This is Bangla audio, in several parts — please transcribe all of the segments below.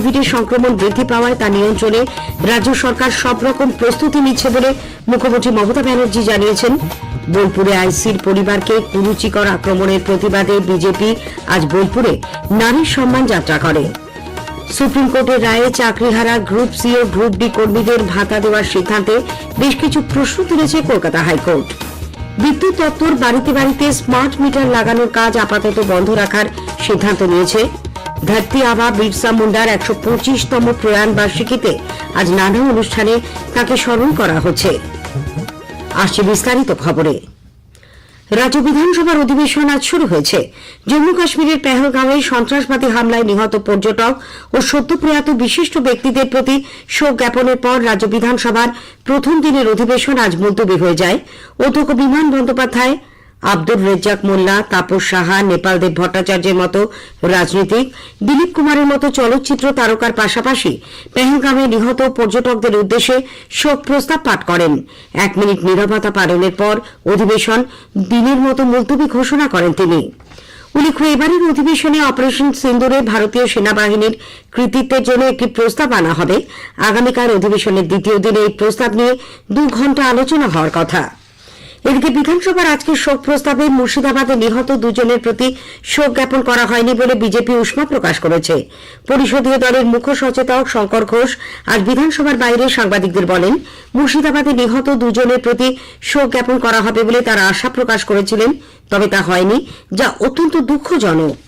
কোভিডের সংক্রমণ বৃদ্ধি পাওয়ায় তা নিয়ন্ত্রণে রাজ্য সরকার সব রকম প্রস্তুতি নিচ্ছে বলে মুখ্যমন্ত্রী মমতা ব্যানার্জি জানিয়েছেন। বোলপুরে আইসির পরিবারকে কুরুচিকর আক্রমণের প্রতিবাদে বিজেপি আজ বোলপুরে নারীর সম্মান যাত্রা করে। সুপ্রিম কোর্টের রায়ে চাকরিহারা গ্রুপ সি ও গ্রুপ ডি কর্মীদের ভাতা দেওয়ার সিদ্ধান্তে বেশ কিছু প্রশ্ন তুলেছে কলকাতা হাইকোর্ট। বিদ্যুৎ দপ্তর বাড়িতে বাড়িতে স্মার্ট মিটার লাগানোর কাজ আপাতত বন্ধ রাখার সিদ্ধান্ত নিয়েছে। ধরতি আবা বিরসা মুন্ডার একশো পঁচিশতম প্রয়াণ বার্ষিকীতে আজ নানা অনুষ্ঠানে তাকে স্মরণ করা হচ্ছে। আসছে বিস্তারিত খবরে। রাজ্য বিধানসভার অধিবেশন আজ শুরু হয়েছে। জম্মু কাশ্মীরের পেহলগাঁওয়ে সন্ত্রাসবাদী হামলায় নিহত পর্যটক ও সদ্য প্রয়াত বিশিষ্ট ব্যক্তিদের প্রতি শোক জ্ঞাপনের পর রাজ্য বিধানসভার প্রথম দিনের অধিবেশন আজ মুলতবি হয়ে যায়। অধ্যক্ষ বিমান বন্দ্যোপাধ্যায় আব্দুর রেজ্জাক মোল্লা, তাপস সাহা নেপালদেব ভট্টাচার্যের মতো রাজনীতিক, দিলীপ কুমারের মতো চলচ্চিত্র তারকার পাশাপাশি পেহেলগামে নিহত পর্যটকদের উদ্দেশ্যে শোক প্রস্তাব পাঠ করেন। এক মিনিট নিরবতা পালনের পর অধিবেশন দিনের মতো মুলতবি ঘোষণা করেন তিনি। উল্লেখ্য, এবারের অধিবেশনে অপারেশন সিন্দুরে ভারতীয় সেনাবাহিনীর কৃতিত্বের জন্য একটি প্রস্তাব আনা হবে। আগামীকাল অধিবেশনের দ্বিতীয় দিনে এই প্রস্তাব নিয়ে দু ঘণ্টা আলোচনা হওয়ার কথা। এদিকে বিধানসভার আজকের শোক প্রস্তাবে মুর্শিদাবাদে নিহত দুজনের প্রতি শোক জ্ঞাপন করা হয়নি বলে বিজেপি উষ্মা প্রকাশ করেছে। পরিষদীয় দলের মুখ্য সচেতক শঙ্কর ঘোষ আজ বিধানসভার বাইরে সাংবাদিকদের বলেন, মুর্শিদাবাদে নিহত দুজনের প্রতি শোক জ্ঞাপন করা হবে বলে তারা আশা প্রকাশ করেছিলেন, তবে তা হয়নি, যা অত্যন্ত দুঃখজনক।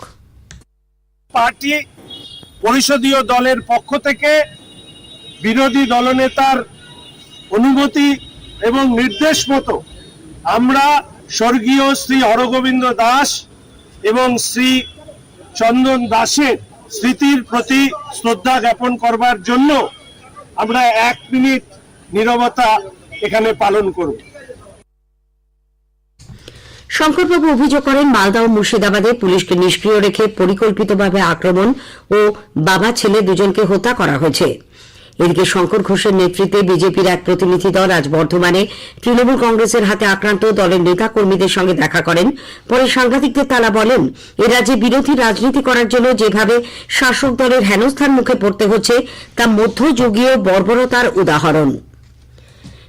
পার্টি পরিষদীয় দলের পক্ষ থেকে বিরোধী দলনেতার অনুমতি এবং নির্দেশ মতো আমরা স্বর্গীয় শ্রী হরগোবিন্দ দাস এবং শ্রী চন্দন দাসের স্মৃতির প্রতি শ্রদ্ধা জ্ঞাপন করবার জন্য আমরা এক মিনিট নীরবতা এখানে পালন করব। শঙ্করবাবু অভিযোগ করেন, মালদা ও মুর্শিদাবাদে পুলিশকে নিষ্ক্রিয় রেখে পরিকল্পিতভাবে আক্রমণ ও বাবা ছেলে দুজনকে হত্যা করা হয়েছে। এদিকে শঙ্কর ঘোষের নেতৃত্বে বিজেপির এক প্রতিনিধি দল আজ বর্ধমানে তৃণমূল কংগ্রেসের হাতে আক্রান্ত দলের নেতা কর্মীদের সঙ্গে দেখা করেন। পরে সাংবাদিকদের তারা বলেন, এ রাজ্যে বিরোধী রাজনীতি করার জন্য যেভাবে শাসক দলের হেনস্থার মুখে পড়তে হচ্ছে, তা মধ্যযুগীয় বর্বরতার উদাহরণ।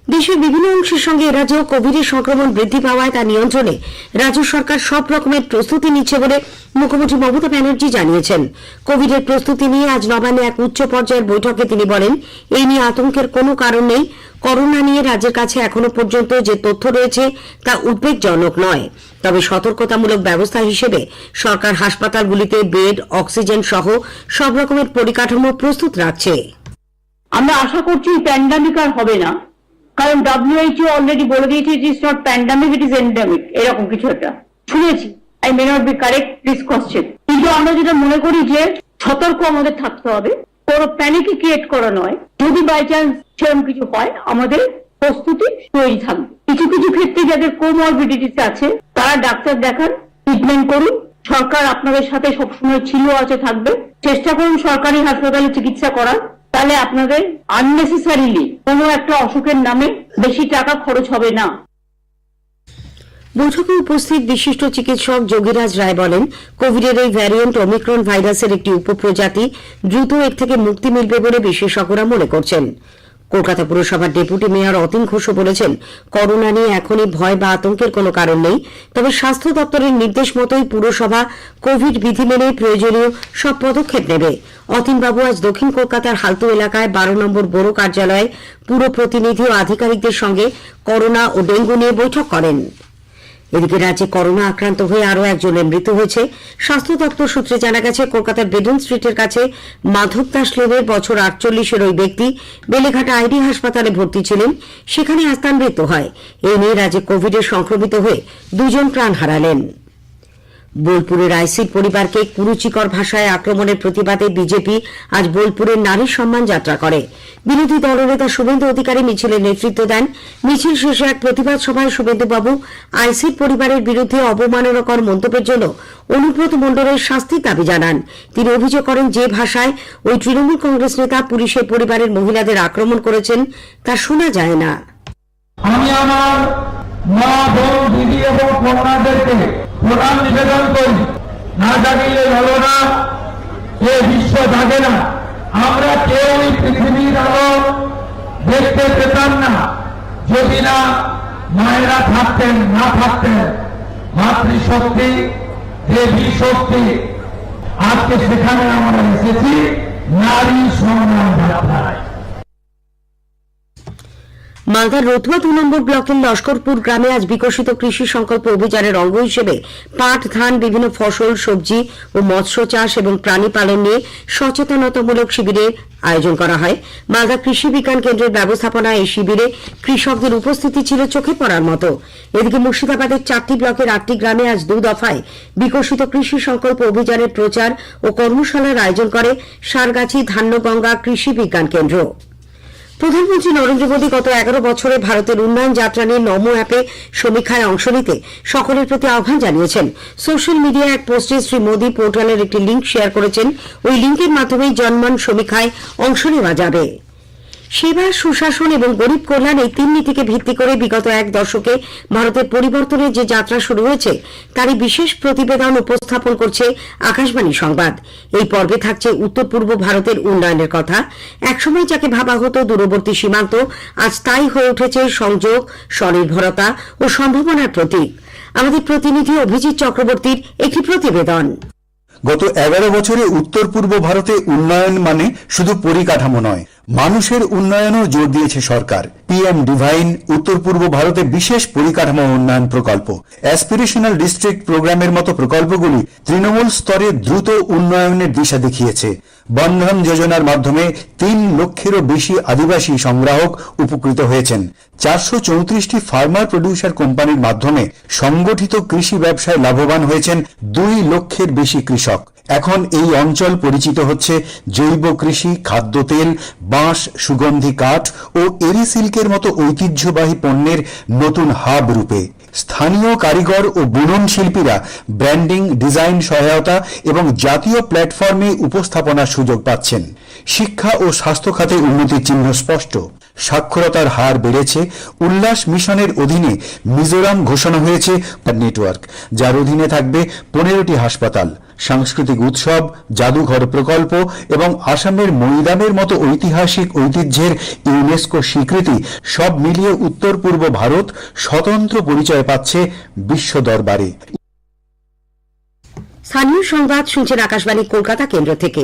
দেশের বিভিন্ন অংশের সঙ্গে এরাজ্যেও কোভিডের সংক্রমণ বৃদ্ধি পাওয়ায় তা নিয়ন্ত্রণে রাজ্য সরকার সব রকমের প্রস্তুতি নিচ্ছে বলে মুখ্যমন্ত্রী মমতা ব্যানার্জি জানিয়েছেন। কোভিডের প্রস্তুতি নিয়ে আজ নবান্নে এক উচ্চ পর্যায়ের বৈঠকে তিনি বলেন, এই নিয়ে আতঙ্কের কোনো কারণ নেই। করোনা নিয়ে রাজ্যের কাছে এখনও পর্যন্ত যে তথ্য রয়েছে তা উদ্বেগজনক নয়। তবে সতর্কতামূলক ব্যবস্থা হিসেবে সরকার হাসপাতালগুলিতে বেড, অক্সিজেন সহ সব রকমের পরিকাঠামো প্রস্তুত রাখছে। আমরা আশা করছি প্যান্ডামিক আর হবে না। কারণ ডব্লিউএইচও অলরেডি বলে দিয়েছে it is not pandemic it is endemic এরকম কিছু একটা। শুনেছি I may not be correct please question কিন্তু আমরা যেটা মনে করি যে সতর্ক আমাদের থাকতে হবে, কোনো প্যানিকই ক্রিয়েট করা নয়। যদি বাই চান্স সেরকম কিছু হয়, আমাদের প্রস্তুতি তৈরি থাকবে। কিছু কিছু ক্ষেত্রে যাদের কোমরবিডিটিস আছে, তারা ডাক্তার দেখান ট্রিটমেন্ট করুন। সরকার আপনাদের সাথে সবসময় ছিল, আছে, থাকবে। চেষ্টা করুন সরকারি হাসপাতালে চিকিৎসা করার। তাহলে আপনাদের আননেসেসারিলি কোনো একটা অসুখের নামে বেশি টাকা খরচ হবে না। বৈঠকে উপস্থিত বিশিষ্ট চিকিৎসক যোগীরাজ রায় বলেন, কোভিডের এই ভ্যারিয়েন্ট ওমিক্রন ভাইরাসের একটি উপপ্রজাতি দ্রুত এর থেকে মুক্তি মিলবে বলে বিশেষজ্ঞরা মনে করছেন। কলকাতা পুরসভার ডেপুটি মেয়র অতীন ঘোষ বলেছেন, করোনা নিয়ে এখনই ভয় বা আতঙ্কের কোনো কারণ নেই। তবে স্বাস্থ্য দপ্তরের নির্দেশ মতোই পুরসভা কোভিড বিধি মেনে প্রয়োজনীয় সব পদক্ষেপ নেবে। অতীনবাবু আজ দক্ষিণ কলকাতার হালতু এলাকায় বারো নম্বর বড় কার্যালয়ে পুর প্রতিনিধি ও আধিকারিকদের সঙ্গে করোনা ও ডেঙ্গু নিয়ে বৈঠক করেন। এদিকে রাজ্যে করোনা আক্রান্ত হয়ে আরও একজনের মৃত্যু হয়েছে। স্বাস্থ্য দপ্তর সূত্রে জানা গেছে, কলকাতার বেডুন স্ট্রিটের কাছে মাধব দাস লেনের বছর আটচল্লিশের ওই ব্যক্তি বেলেঘাটা আইডি হাসপাতালে ভর্তি ছিলেন। সেখানে আজ তার মৃত্যু হয়। এ নিয়ে রাজ্যে কোভিডে সংক্রমিত হয়ে দুজন প্রাণ হারালেন। বোলপুরের আইসির পরিবারকে কুরুচিকর ভাষায় আক্রমণের প্রতিবাদে বিজেপি আজ বোলপুরের নারী সম্মান যাত্রা করে। বিরোধী দলনেতা শুভেন্দু অধিকারী মিছিলের নেতৃত্ব দেন। মিছিল শেষে এক প্রতিবাদ সভায় শুভেন্দুবাবু আইসির পরিবারের বিরুদ্ধে অবমাননাকর মন্তব্যের জন্য অনুব্রত মণ্ডলের শাস্তির দাবি জানান। তিনি অভিযোগ করেন, যে ভাষায় ওই তৃণমূল কংগ্রেস নেতা পুলিশের পরিবারের মহিলাদের আক্রমণ করেছেন, তা শোনা যায় না। আমি আমার মা বোন এবং কন্যাদেরকে প্রণাম নিবেদন করি। না জাগিলে হলো না সে বিশ্ব জাগে না। আমরা কেউই পৃথিবীর আলো দেখতে পেতাম না। যদি না মায়েরা থাকতেন না থাকতেন, মাতৃশক্তি, দেবী শক্তি। আজকে সেখানে আমরা এসেছি নারী সম্মান যাত্রায় মালদার রতুয়া দু নম্বর ব্লকের লস্করপুর গ্রামে আজ বিকশিত কৃষি সংকল্প অভিযানের অঙ্গ হিসেবে পাট, ধান, বিভিন্ন ফসল, সবজি ও মৎস্য চাষ এবং প্রাণী পালন নিয়ে সচেতনতামূলক শিবিরের আয়োজন করা হয়। মালদা কৃষি বিজ্ঞান কেন্দ্রের ব্যবস্থাপনায় এই শিবিরে কৃষকদের উপস্থিতি ছিল চোখে পড়ার মতো। এদিকে মুর্শিদাবাদের চারটি ব্লকের আটটি গ্রামে আজ দু দফায় বিকশিত কৃষি সংকল্প অভিযানের প্রচার ও কর্মশালার আয়োজন করে সারগাছি ধান্যগঙ্গা কৃষি বিজ্ঞান কেন্দ্র। প্রধানমন্ত্রী নরেন্দ্র মোদী গত এগারো বছরে ভারতের উন্নয়ন যাত্রা নিয়ে নমো অ্যাপে সমীক্ষায় অংশ নিতে সকলের প্রতি আহ্বান জানিয়েছেন। সোশ্যাল মিডিয়ায় এক পোস্টে শ্রী মোদী পোর্টালের একটি লিঙ্ক শেয়ার করেছেন। ওই লিঙ্কের মাধ্যমেই জনমান সমীক্ষায় অংশ নেওয়া যাবে। সেবা সুশাসন এবং গরিব কল্যাণ এই তিন নীতিকে ভিত্তি করে বিগত এক দশকে ভারতের পরিবর্তনের যে যাত্রা শুরু হয়েছে, তারই বিশেষ প্রতিবেদন উপস্থাপন করছে আকাশবাণী সংবাদ। এই পর্বে থাকছে উত্তর পূর্ব ভারতের উন্নয়নের কথা। একসময় যাকে ভাবা হতো দূরবর্তী সীমান্ত, আজ তাই হয়ে উঠেছে সংযোগ, স্বনির্ভরতা ও সম্ভাবনার প্রতীক। আমাদের প্রতিনিধি অভিজিৎ চক্রবর্তীর একটি প্রতিবেদন। গত এগারো বছরে উত্তর পূর্ব ভারতে উন্নয়ন মানে শুধু পরিকাঠামো নয় মানুষের উন্নয়নও জোর দিয়েছে সরকার। পিএম ডিভাইন উত্তর পূর্ব ভারতে বিশেষ পরিকাঠামো উন্নয়ন প্রকল্প। অ্যাসপিরেশনাল ডিস্ট্রিক্ট প্রোগ্রামের মতো প্রকল্পগুলি তৃণমূল স্তরে দ্রুত উন্নয়নের দিশা দেখিয়েছে। বন্ধন যোজনার মাধ্যমে তিন লক্ষেরও বেশি আদিবাসী সংগ্রাহক উপকৃত হয়েছেন। চারশো চৌত্রিশটি ফার্মার প্রডিউসার কোম্পানির মাধ্যমে সংগঠিত কৃষি ব্যবসায় লাভবান হয়েছেন দুই লক্ষের বেশি কৃষক। এখন এই অঞ্চল পরিচিত হচ্ছে জৈব কৃষি, খাদ্য তেল, বাঁশ, সুগন্ধি কাঠ ও এরি সিল্কের মতো ঐতিহ্যবাহী পণ্যের নতুন হাব রূপে। স্থানীয় কারিগর ও বুনন শিল্পীরা ব্র্যান্ডিং, ডিজাইন সহায়তা এবং জাতীয় প্ল্যাটফর্মে উপস্থাপনার সুযোগ পাচ্ছেন। শিক্ষা ও স্বাস্থ্য খাতে উন্নতির চিহ্ন স্পষ্ট। সাক্ষরতার হার বেড়েছে। উল্লাস মিশনের অধীনে মিজোরাম ঘোষণা হয়েছে নেটওয়ার্ক, যার অধীনে থাকবে পনেরোটি হাসপাতাল, সাংস্কৃতিক উৎসব, জাদুঘর প্রকল্প এবং আসামের মৈদামের মতো ঐতিহাসিক ঐতিহ্যের ইউনেস্কো স্বীকৃতি, সব মিলিয়ে উত্তর পূর্ব ভারত স্বতন্ত্র পরিচয় পাচ্ছে বিশ্ব দরবারে। স্থানীয় সংবাদ, শুনছেন আকাশবাণী, কলকাতা কেন্দ্র থেকে।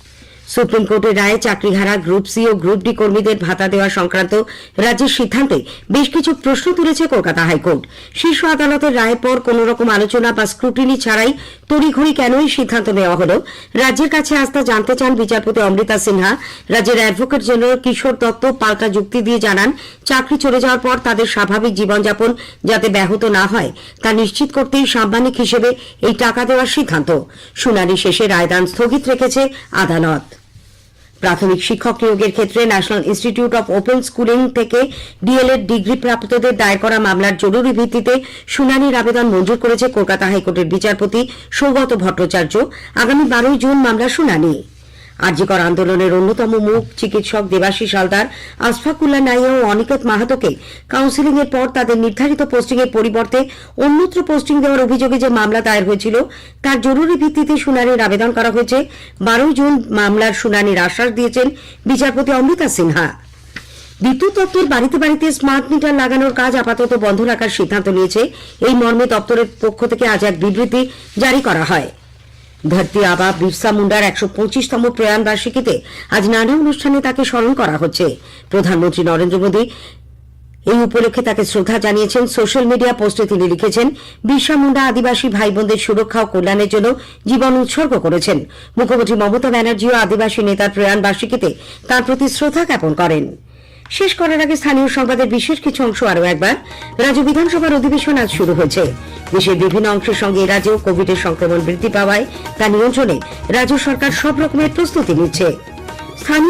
সুপ্রিম কোর্টের রায়ে চাকরিহারা গ্রুপ সি ও গ্রুপ ডি কর্মীদের ভাতা দেওয়া সংক্রান্ত রাজ্যের সিদ্ধান্তে বেশ কিছু প্রশ্ন তুলেছে কলকাতা হাইকোর্ট। শীর্ষ আদালতের রায়ের পর কোন রকম আলোচনা বা স্ক্রুটিনি ছাড়াই তড়িঘড়ি কেন এই সিদ্ধান্ত নেওয়া হল? রাজ্যের কাছে তা জানতে চান বিচারপতি অমৃতা সিনহা। রাজ্যের অ্যাডভোকেট জেনারেল কিশোর দত্ত পাল্টা যুক্তি দিয়ে জানান, চাকরি চলে যাওয়ার পর তাদের স্বাভাবিক জীবনযাপন যাতে ব্যাহত না হয়, তা নিশ্চিত করতেই সাম্মানিক হিসেবে এই টাকা দেওয়ার সিদ্ধান্ত। শুনানি শেষে রায়দান স্থগিত রেখেছে আদালত। প্রাথমিক শিক্ষক নিয়োগের ক্ষেত্রে national institute of open schooling থেকে ডিএলএড ডিগ্রি প্রাপ্তদের দায়ের করা মামলার জরুরি ভিত্তিতে শুনানির আবেদন মঞ্জুর করেছে কলকাতা হাইকোর্টের বিচারপতি সৌগত ভট্টাচার্য। আগামী বারোই জুন মামলার শুনানি। আর্যিকর আন্দোলনের অন্যতম মুখ চিকিৎসক দেবাশিস হালদার, আশফাকুল্লাহ নাইয়া ও অনিকেত মাহাতোকে কাউন্সিলিং এর পর তাদের নির্ধারিত পোস্টিং এর পরিবর্তে অন্যত্র পোস্টিং দেওয়ার অভিযোগে যে মামলা দায়ের হয়েছিল, তার জরুরি ভিত্তিতে শুনানির আবেদন করা হয়েছে। বারোই জুন মামলার শুনানির আশ্বাস দিয়েছেন বিচারপতি অমৃতা সিনহা। বিদ্যুৎ দপ্তর বাড়িতে বাড়িতে স্মার্ট মিটার লাগানোর কাজ আপাতত বন্ধ রাখার সিদ্ধান্ত নিয়েছে। এই মর্মে দপ্তরের পক্ষ থেকে আজ এক বিবৃতি জারি করা হয়। ধরতি আবা বিরসা মুন্ডার একশো পঁচিশতম প্রয়াণ বার্ষিকীতে আজ নানা অনুষ্ঠানে তাকে স্মরণ করা হচ্ছে। প্রধানমন্ত্রী নরেন্দ্র মোদী এই উপলক্ষে তাকে শ্রদ্ধা জানিয়েছেন, সোশ্যাল মিডিয়া পোস্টে তিনি লিখেছেন, বিরসা মুন্ডা আদিবাসী ভাই বোনদের সুরক্ষা ও কল্যাণের জন্য জীবন উৎসর্গ করেছেন। মুখ্যমন্ত্রী মমতা ব্যানার্জিও আদিবাসী নেতার প্রয়াণ বার্ষিকীতে তার প্রতি শ্রদ্ধা জ্ঞাপন করেন। শেষ করার আগে স্থানীয় সংবাদের বিশেষ কিছু অংশ আরও একবার। রাজ্য বিধানসভার অধিবেশন আজ শুরু হয়েছে। দেশের বিভিন্ন অংশের সঙ্গে রাজ্যেও কোভিডের সংক্রমণ বৃদ্ধি পাওয়ায় তা নিয়ন্ত্রণে রাজ্য সরকার সব রকমের প্রস্তুতি নিচ্ছে। স্থানীয়